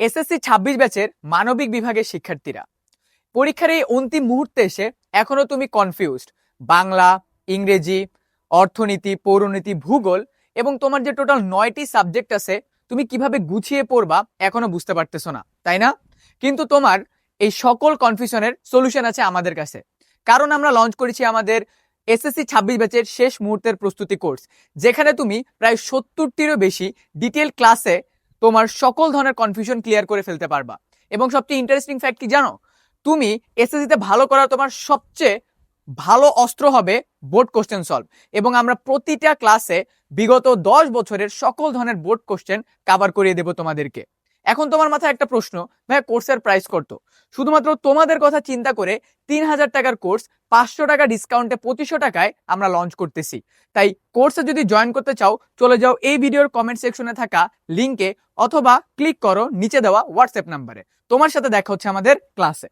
SSC ছাব্বিশ ব্যাচের মানবিক বিভাগের শিক্ষার্থীরা। পরীক্ষার এই অন্তিম মুহূর্তে এসে এখনও তুমি কনফিউজড বাংলা, ইংরেজি, অর্থনীতি, পৌরনীতি, ভূগোল এবং তোমার যে টোটাল নয়টি সাবজেক্ট আছে, তুমি কীভাবে গুছিয়ে পড়বা এখনও বুঝতে পারতেছো না, তাই না? কিন্তু তোমার এই সকল কনফিউশনের সলিউশন আছে আমাদের কাছে। কারণ আমরা লঞ্চ করেছি আমাদের এসএসসি ছাব্বিশ ব্যাচের শেষ মুহূর্তের প্রস্তুতি কোর্স যেখানে তুমি প্রায় সত্তরটিরও বেশি ডিটেল ক্লাসে তোমার সকল ধরনের কনফিউশন ক্লিয়ার করে ফেলতে পারবা। এবং সবচেয়ে ইন্টারেস্টিং ফ্যাক্ট কি জানো? তুমি এসএসসিতে ভালো করার তোমার সবচেয়ে ভালো অস্ত্র হবে বোর্ড কোশ্চেন সলভ এবং আমরা প্রতিটা ক্লাসে বিগত দশ বছরের সকল ধরনের বোর্ড কোশ্চেন কাভার করিয়ে দেব তোমাদেরকে। এখন তোমার মাথায় একটা প্রশ্ন ভাই কোর্সের প্রাইস কত? শুধুমাত্র তোমাদের কথা চিন্তা করে তিন হাজার টাকার কোর্স পাঁচশো টাকা ডিসকাউন্টে পঁচিশশো টাকায় আমরা লঞ্চ করতেছি। তাই কোর্সে যদি জয়েন করতে চাও, চলে যাও এই ভিডিওর কমেন্ট সেকশনে থাকা লিঙ্কে অথবা ক্লিক করো নিচে দেওয়া হোয়াটসঅ্যাপ নাম্বারে তোমার সাথে দেখা হচ্ছে আমাদের ক্লাসে